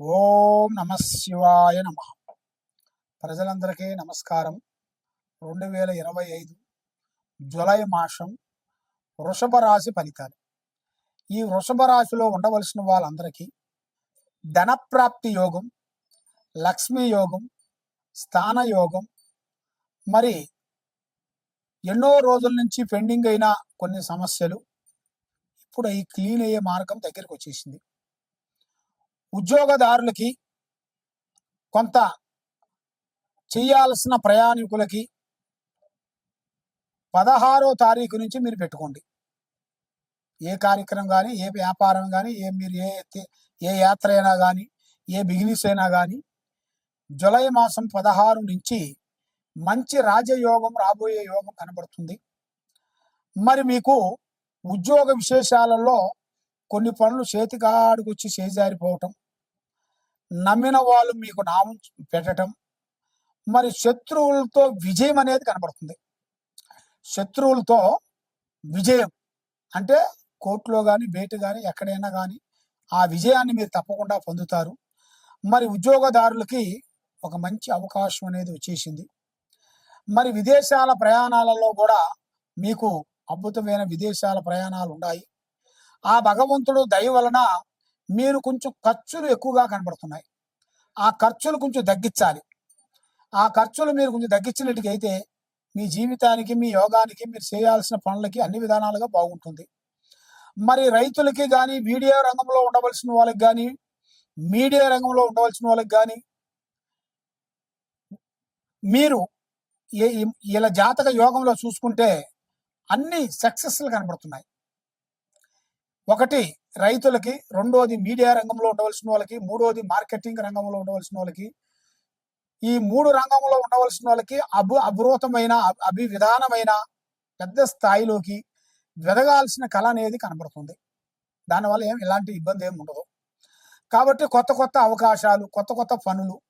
ఓం నమ శివాయ నమ. ప్రజలందరికీ నమస్కారం. రెండు వేల ఇరవై ఐదు జులై మాసం వృషభ రాశి ఫలితాలు. ఈ వృషభ రాశిలో ఉండవలసిన వాళ్ళందరికీ ధనప్రాప్తి యోగం లక్ష్మీ యోగం స్థాన యోగం మరి ఎన్నో రోజుల నుంచి పెండింగ్ అయిన కొన్ని సమస్యలు ఇప్పుడు ఈ క్లీన్ అయ్యే మార్గం దగ్గరికి వచ్చేసింది. ఉద్యోగదారులకి కొంత చేయాల్సిన ప్రయాణికులకి పదహారో తారీఖు నుంచి మీరు పెట్టుకోండి. ఏ కార్యక్రమం కానీ ఏ వ్యాపారం కానీ ఏ మీరు ఏ ఏ యాత్ర అయినా కానీ ఏ బిజినెస్ అయినా కానీ జులై మాసం పదహారు నుంచి మంచి రాజయోగం రాబోయే యోగం కనబడుతుంది. మరి మీకు ఉద్యోగ విశేషాలలో కొన్ని పనులు చేతికాడుకొచ్చి చేజారిపోవటం నమ్మిన వాళ్ళు మీకు నామం పెట్టడం మరి శత్రువులతో విజయం అనేది కనబడుతుంది. శత్రువులతో విజయం అంటే కోర్టులో కానీ బయట కానీ ఎక్కడైనా కానీ ఆ విజయాన్ని మీరు తప్పకుండా పొందుతారు. మరి ఉద్యోగదారులకి ఒక మంచి అవకాశం అనేది వచ్చేసింది. మరి విదేశాల ప్రయాణాలలో కూడా మీకు అద్భుతమైన విదేశాల ప్రయాణాలు ఉన్నాయి. ఆ భగవంతుడు దయ వలన మీరు కొంచెం ఖర్చులు ఎక్కువగా కనబడుతున్నాయి. ఆ ఖర్చులు కొంచెం తగ్గించాలి. ఆ ఖర్చులు మీరు కొంచెం తగ్గించినట్టుకైతే మీ జీవితానికి మీ యోగానికి మీరు చేయాల్సిన పనులకి అన్ని విధానాలుగా బాగుంటుంది. మరి రైతులకి కానీ మీడియా రంగంలో ఉండవలసిన వాళ్ళకి కానీ మీడియా రంగంలో ఉండవలసిన వాళ్ళకి కానీ మీరు ఈ- ఇలా జాతక యోగంలో చూసుకుంటే అన్ని సక్సెస్లు కనబడుతున్నాయి. ఒకటి రైతులకి రెండోది మీడియా రంగంలో ఉండవలసిన వాళ్ళకి మూడోది మార్కెటింగ్ రంగంలో ఉండవలసిన వాళ్ళకి ఈ మూడు రంగంలో ఉండవలసిన వాళ్ళకి అభు అభృతమైన అభి- విధానమైన పెద్ద స్థాయిలోకి వెదగాల్సిన కళ అనేది కనబడుతుంది. దానివల్ల ఏం ఎలాంటి ఇబ్బంది ఏమి ఉండదు. కాబట్టి కొత్త కొత్త అవకాశాలు కొత్త కొత్త పనులు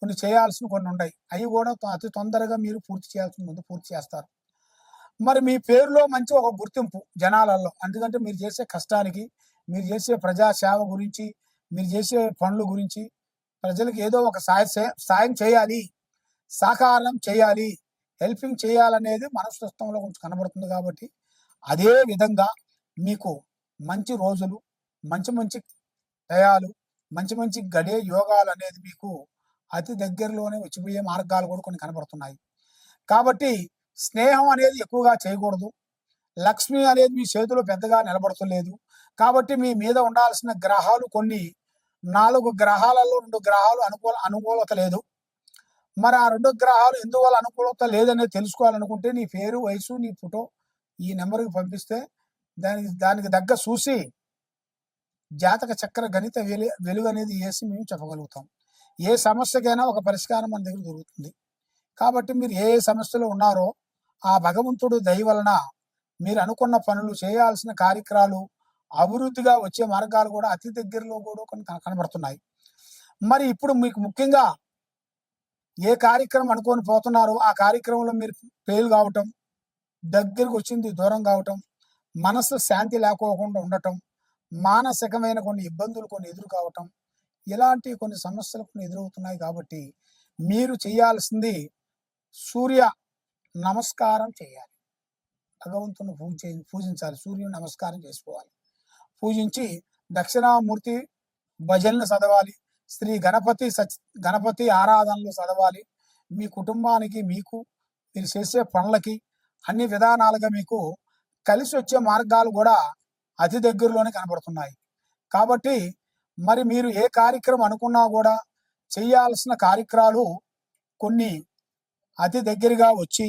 కొన్ని చేయాల్సిన కొన్ని ఉన్నాయి అవి కూడా అతి తొందరగా మీరు పూర్తి చేయాల్సిన ముందు పూర్తి చేస్తారు. మరి మీ పేరులో మంచి ఒక గుర్తింపు జనాలలో ఎందుకంటే మీరు చేసే కష్టానికి మీరు చేసే ప్రజాసేవ గురించి మీరు చేసే పనుల గురించి ప్రజలకు ఏదో ఒక సాయ సాయం చేయాలి. సహకారం చేయాలి. హెల్పింగ్ చేయాలనేది మనస్తత్వంలో కొంచెం కనబడుతుంది కాబట్టి అదే విధంగా మీకు మంచి రోజులు మంచి మంచి దయాలు మంచి మంచి గడే యోగాలు అనేది మీకు అతి దగ్గరలోనే వచ్చిపోయే మార్గాలు కూడా కొన్ని కనబడుతున్నాయి. కాబట్టి స్నేహం అనేది ఎక్కువగా చేయకూడదు. లక్ష్మి అనేది మీ చేతిలో పెద్దగా నిలబడతలేదు. కాబట్టి మీ మీద ఉండాల్సిన గ్రహాలు కొన్ని నాలుగు గ్రహాలలో రెండు గ్రహాలు అనుకూల అనుకూలత లేదు. మరి ఆ రెండు గ్రహాలు ఎందువల్ల అనుకూలత లేదనేది తెలుసుకోవాలనుకుంటే నీ పేరు వయసు నీ ఫోటో ఈ నెంబర్కి పంపిస్తే దానికి దానికి దగ్గర చూసి జాతక చక్ర గణిత వెలు వెలుగు అనేది వేసి మేము చెప్పగలుగుతాం. ఏ సమస్యకైనా ఒక పరిష్కారం మన దగ్గర దొరుకుతుంది. కాబట్టి మీరు ఏ ఏ సమస్యలో ఉన్నారో ఆ భగవంతుడు దయ వలన మీరు అనుకున్న పనులు చేయాల్సిన కార్యక్రమాలు అభివృద్ధిగా వచ్చే మార్గాలు కూడా అతి దగ్గరలో కూడా కొన్ని కన- కనబడుతున్నాయి. మరి ఇప్పుడు మీకు ముఖ్యంగా ఏ కార్యక్రమం అనుకొని పోతున్నారో ఆ కార్యక్రమంలో మీరు ఫెయిల్ కావటం దగ్గరకు వచ్చింది దూరం కావటం మనసు శాంతి లేకోకుండా ఉండటం మానసికమైన కొన్ని ఇబ్బందులు కొన్ని ఎదురు కావటం ఇలాంటి కొన్ని సమస్యలు కొన్ని ఎదురవుతున్నాయి కాబట్టి మీరు చేయాల్సింది సూర్య నమస్కారం చేయాలి. భగవంతుని పూజ పూజించాలి. సూర్యుని నమస్కారం చేసుకోవాలి. పూజించి దక్షిణామూర్తి భజనలు చదవాలి. శ్రీ గణపతి సచ్ గణపతి ఆరాధనలు చదవాలి. మీ కుటుంబానికి మీకు మీరు చేసే పనులకి అన్ని విధానాలుగా మీకు కలిసి వచ్చే మార్గాలు కూడా అతి దగ్గరలోనే కనబడుతున్నాయి. కాబట్టి మరి మీరు ఏ కార్యక్రమం అనుకున్నా కూడా చేయాల్సిన కార్యక్రమాలు కొన్ని అతి దగ్గరగా వచ్చి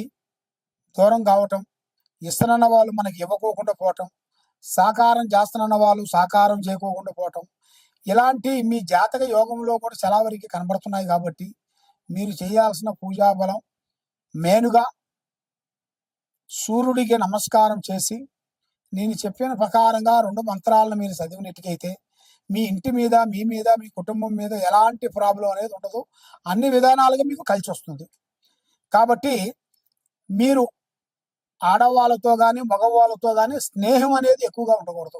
దూరం కావటం ఇస్తున్న వాళ్ళు మనకి ఇవ్వకోకుండా పోవటం సాకారం చేస్తున్న వాళ్ళు సాకారం చేయకోకుండా పోవటం ఇలాంటి మీ జాతక యోగంలో కూడా చలావరికి కనబడుతున్నాయి కాబట్టి మీరు చేయాల్సిన పూజా బలం మేనుగా సూర్యుడికి నమస్కారం చేసి నేను చెప్పిన ప్రకారంగా రెండు మంత్రాలను మీరు చదివినట్టుకైతే మీ ఇంటి మీద మీ మీద మీ కుటుంబం మీద ఎలాంటి ప్రాబ్లం అనేది ఉండదు. అన్ని విధానాలుగా మీకు కలిసి వస్తుంది కాబట్టి మీరు ఆడవాళ్ళతో కానీ మగవాళ్ళతో కానీ స్నేహం అనేది ఎక్కువగా ఉండకూడదు.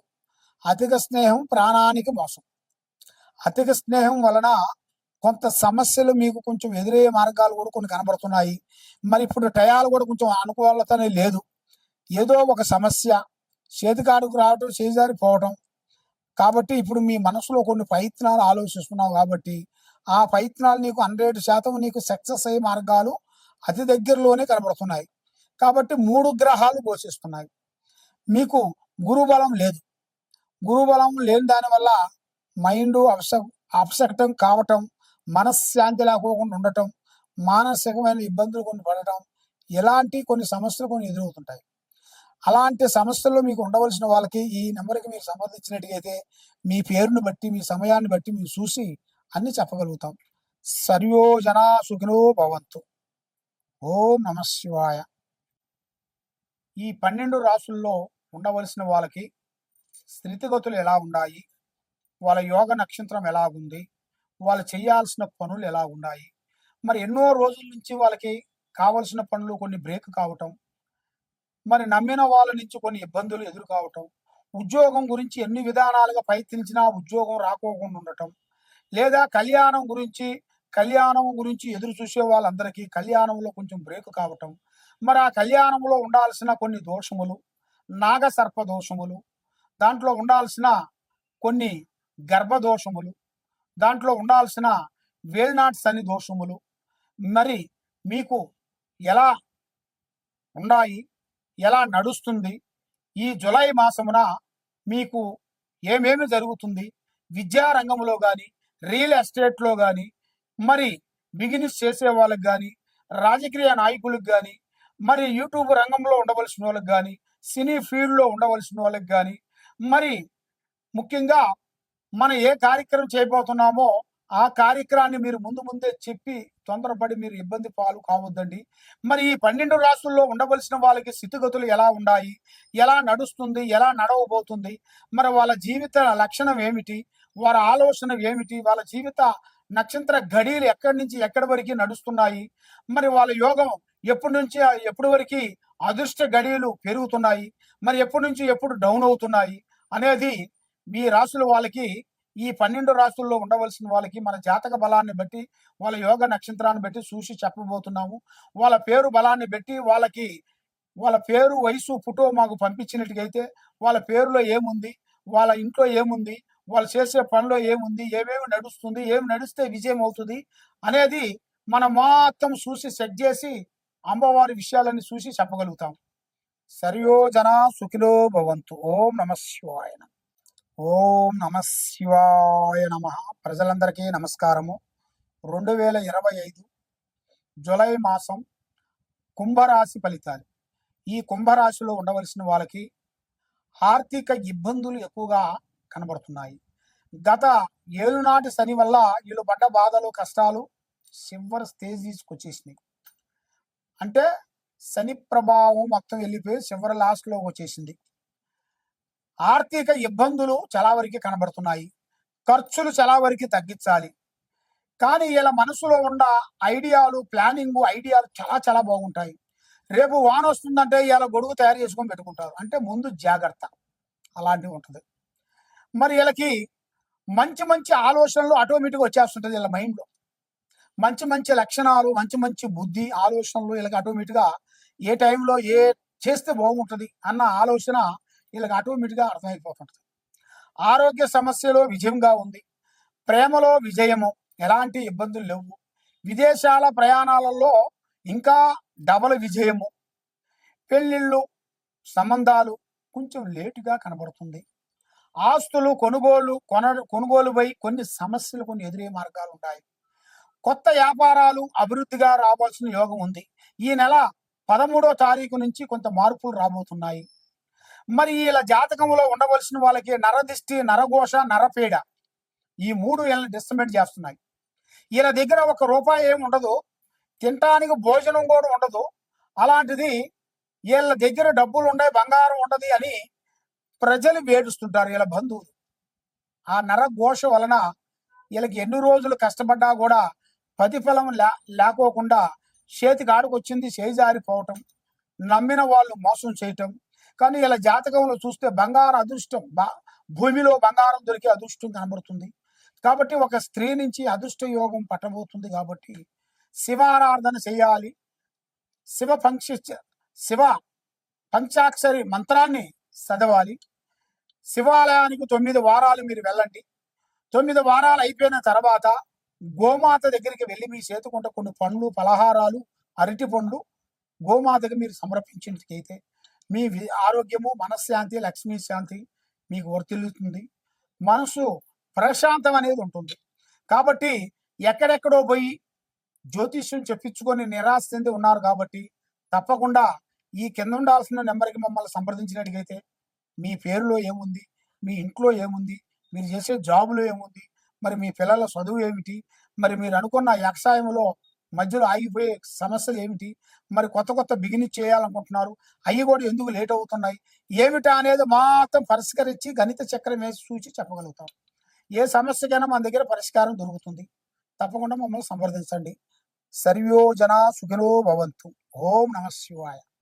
అధిక స్నేహం ప్రాణానికి మోసం. అధిక స్నేహం వలన కొంత సమస్యలు మీకు కొంచెం ఎదురయ్యే మార్గాలు కూడా కొన్ని కనబడుతున్నాయి. మరి ఇప్పుడు టయాలు కూడా కొంచెం అనుకూలతనే లేదు. ఏదో ఒక సమస్య చేతికాడుకు రావటం చేజారిపోవటం కాబట్టి ఇప్పుడు మీ మనసులో కొన్ని ప్రయత్నాలు ఆలోచిస్తున్నావు కాబట్టి ఆ ప్రయత్నాలు నీకు హండ్రెడ్ శాతం నీకు సక్సెస్ అయ్యే మార్గాలు అతి దగ్గరలోనే కనబడుతున్నాయి. కాబట్టి మూడు గ్రహాలు ఘోషిస్తున్నాయి. మీకు గురుబలం లేదు. గురుబలం లేని దానివల్ల మైండ్ అవస అపశక్తం కావటం మనశ్శాంతి లేకోకుండా ఉండటం మానసికమైన ఇబ్బందులు కొన్ని పడటం ఇలాంటి కొన్ని సమస్యలు కొన్ని ఎదురవుతుంటాయి. అలాంటి సమస్యల్లో మీకు ఉండవలసిన వాళ్ళకి ఈ నెంబర్కి మీరు సంబంధించినట్టుగైతే మీ పేరుని బట్టి మీ సమయాన్ని బట్టి మీరు చూసి అన్ని చెప్పగలుగుతాం. సర్వో జనా సుఖినో భవంతు. ఓం నమ శివాయ. ఈ పన్నెండు రాసుల్లో ఉండవలసిన వాళ్ళకి స్థితిగతులు ఎలా ఉన్నాయి వాళ్ళ యోగ నక్షత్రం ఎలా ఉంది? వాళ్ళు చేయాల్సిన పనులు ఎలా ఉన్నాయి? మరి ఎన్నో రోజుల నుంచి వాళ్ళకి కావలసిన పనులు కొన్ని బ్రేక్ కావటం మరి నమ్మిన వాళ్ళ నుంచి కొన్ని ఇబ్బందులు ఎదురు కావటం ఉద్యోగం గురించి ఎన్ని విధానాలుగా ప్రయత్నించినా ఉద్యోగం రాకోకుండా ఉండటం లేదా కళ్యాణం గురించి కళ్యాణం గురించి ఎదురు చూసే వాళ్ళందరికీ కళ్యాణంలో కొంచెం బ్రేక్ కావటం. మరి ఆ కళ్యాణంలో ఉండాల్సిన కొన్ని దోషములు నాగ సర్ప దోషములు దాంట్లో ఉండాల్సిన కొన్ని గర్భదోషములు దాంట్లో ఉండాల్సిన వేల్నాట్స్ అని దోషములు. మరి మీకు ఎలా ఉన్నాయి? ఎలా నడుస్తుంది? ఈ జులై మాసమున మీకు ఏమేమి జరుగుతుంది? విద్యారంగంలో కానీ రియల్ ఎస్టేట్లో కానీ మరి బిజినెస్ చేసే వాళ్ళకి కానీ రాజకీయ నాయకులకు కానీ మరి యూట్యూబ్ రంగంలో ఉండవలసిన వాళ్ళకి కానీ సినీ ఫీల్డ్లో ఉండవలసిన వాళ్ళకి కానీ మరి ముఖ్యంగా మనం ఏ కార్యక్రమం చేయబోతున్నామో ఆ కార్యక్రమాన్ని మీరు ముందు ముందే చెప్పి తొందరపడి మీరు ఇబ్బంది పాలు కావద్దండి. మరి ఈ పన్నెండు రాష్ట్రాల్లో ఉండవలసిన వాళ్ళకి స్థితిగతులు ఎలా ఉన్నాయి? ఎలా నడుస్తుంది? ఎలా నడవబోతుంది? మరి వాళ్ళ జీవిత లక్షణం ఏమిటి? వారి ఆలోచన ఏమిటి? వాళ్ళ జీవిత నక్షత్ర గడియలు ఎక్కడి నుంచి ఎక్కడి వరకు నడుస్తున్నాయి? మరి వాళ్ళ యోగం ఎప్పటి నుంచి ఎప్పటి వరకు అదృష్ట గడియలు పెరుగుతున్నాయి? మరి ఎప్పటి నుంచి ఎప్పుడు డౌన్ అవుతున్నాయి? అనేది మీ రాసుల వాళ్ళకి ఈ పన్నెండు రాసుల్లో ఉండవలసిన వాళ్ళకి మన జాతక బలాన్ని బట్టి వాళ్ళ యోగ నక్షత్రాన్ని బట్టి చూసి చెప్పబోతున్నాము. వాళ్ళ పేరు బలాన్ని బట్టి వాళ్ళకి వాళ్ళ పేరు వయసు ఫోటో మాకు పంపించినట్టుగైతే వాళ్ళ పేరులో ఏముంది? వాళ్ళ ఇంట్లో ఏముంది? వాళ్ళు చేసే పనిలో ఏముంది ఏమేమి నడుస్తుంది ఏమి నడిస్తే విజయం అవుతుంది అనేది మనం మొత్తం చూసి సెట్ చేసి అమ్మవారి విషయాలన్నీ చూసి చెప్పగలుగుతాం. సర్యో జన సుఖిలో భవంతు. ఓం నమ శివాయ ఓం నమ శివాయ నమ. ప్రజలందరికీ నమస్కారము. రెండు వేల ఇరవై ఐదు జులై మాసం కుంభరాశి ఫలితాలు. ఈ కుంభరాశిలో ఉండవలసిన వాళ్ళకి ఆర్థిక ఇబ్బందులు ఎక్కువగా కనబడుతున్నాయి. గత ఏలునాటి శని వల్ల వీళ్ళు పడ్డ బాధలు కష్టాలు చివరి స్టేజ్ తీసుకొచ్చేసినాయి అంటే శని ప్రభావం మొత్తం వెళ్ళిపోయి చివరి లాస్ట్లోకి వచ్చేసింది. ఆర్థిక ఇబ్బందులు చాలా వరకు కనబడుతున్నాయి. ఖర్చులు చాలా వరకు తగ్గించాలి. కానీ ఇలా మనసులో ఉన్న ఐడియాలు ప్లానింగ్ ఐడియాలు చాలా చాలా బాగుంటాయి. రేపు వాన వస్తుందంటే ఇలా గొడుగు తయారు చేసుకొని పెట్టుకుంటారు. అంటే ముందు జాగ్రత్త. అలాంటివి ఉంటుంది. మరి వీళ్ళకి మంచి మంచి ఆలోచనలు ఆటోమేటిక్గా వచ్చేస్తుంటుంది వీళ్ళ మైండ్లో మంచి మంచి లక్షణాలు మంచి మంచి బుద్ధి ఆలోచనలు వీళ్ళకి ఆటోమేటిక్గా ఏ టైంలో ఏ చేస్తే బాగుంటుంది అన్న ఆలోచన వీళ్ళకి ఆటోమేటిక్గా అర్థమైపోతుంటుంది. ఆరోగ్య సమస్యలో విజయంగా ఉంది. ప్రేమలో విజయము ఎలాంటి ఇబ్బందులు లేవు. విదేశాల ప్రయాణాలలో ఇంకా డబల్ విజయము. పెళ్ళిళ్ళు సంబంధాలు కొంచెం లేటుగా కనబడుతుంది. ఆస్తులు కొనుగోలు కొన కొనుగోలుపై కొన్ని సమస్యలు కొన్ని ఎదురయ్యే మార్గాలు ఉంటాయి. కొత్త వ్యాపారాలు అభివృద్ధిగా రావాల్సిన యోగం ఉంది. ఈ నెల పదమూడో తారీఖు నుంచి కొంత మార్పులు రాబోతున్నాయి. మరి వీళ్ళ జాతకంలో ఉండవలసిన వాళ్ళకి నరదిష్టి నరఘోష నరపీడ ఈ మూడు వీళ్ళని డిస్టర్బెంట్ చేస్తున్నాయి. వీళ్ళ దగ్గర ఒక రూపాయి ఏమి ఉండదు. తినటానికి భోజనం కూడా ఉండదు. అలాంటిది వీళ్ళ దగ్గర డబ్బులు ఉన్నాయి బంగారం ఉండదు అని ప్రజలు వేడుస్తుంటారు వీళ్ళ బంధువులు. ఆ నరఘోష వలన వీళ్ళకి ఎన్ని రోజులు కష్టపడ్డా కూడా ప్రతిఫలం లే లేకోకుండా చేతికి ఆడుకొచ్చింది చేజారిపోవటం నమ్మిన వాళ్ళు మోసం చేయటం. కానీ ఇలా జాతకంలో చూస్తే బంగారు అదృష్టం బా- భూమిలో బంగారం దొరికే అదృష్టం కనబడుతుంది. కాబట్టి ఒక స్త్రీ నుంచి అదృష్ట యోగం పట్టబోతుంది కాబట్టి శివారాధన చేయాలి. శివ పంక్ష శివ పంచాక్షరి మంత్రాన్ని చదవాలి. శివాలయానికి తొమ్మిది వారాలు మీరు వెళ్ళండి. తొమ్మిది వారాలు అయిపోయిన తర్వాత గోమాత దగ్గరికి వెళ్ళి మీ చేతుకుంట కొన్ని పండ్లు పలహారాలు అరటి పండ్లు గోమాతకి మీరు సమర్పించినట్లయితే మీ ఆరోగ్యము మనశ్శాంతి లక్ష్మీ శాంతి మీకు వర్తిల్లుతుంది. మనసు ప్రశాంతం అనేది ఉంటుంది. కాబట్టి ఎక్కడెక్కడో పోయి జ్యోతిష్యం చెప్పించుకొని నిరాశ చెంది ఉన్నారు కాబట్టి తప్పకుండా ఈ కింద ఉండాల్సిన నెంబర్కి మమ్మల్ని సంప్రదించినట్టుగైతే మీ పేరులో ఏముంది? మీ ఇంట్లో ఏముంది? మీరు చేసే జాబులో ఏముంది? మరి మీ పిల్లల చదువు ఏమిటి? మరి మీరు అనుకున్న వ్యవసాయంలో మధ్యలో ఆగిపోయే సమస్యలు ఏమిటి? మరి కొత్త కొత్త బిగినింగ్ చేయాలనుకుంటున్నారు. అవి కూడా ఎందుకు లేట్ అవుతున్నాయి? ఏమిటా అనేది మాత్రం పరిష్కరించి గణిత చక్రం వేసి చూసి చెప్పగలుగుతాం. ఏ సమస్యకైనా మన దగ్గర పరిష్కారం దొరుకుతుంది. తప్పకుండా మమ్మల్ని సంప్రదించండి. సర్వో జన సుఖినో భవంతు. ఓం నమ శివాయ.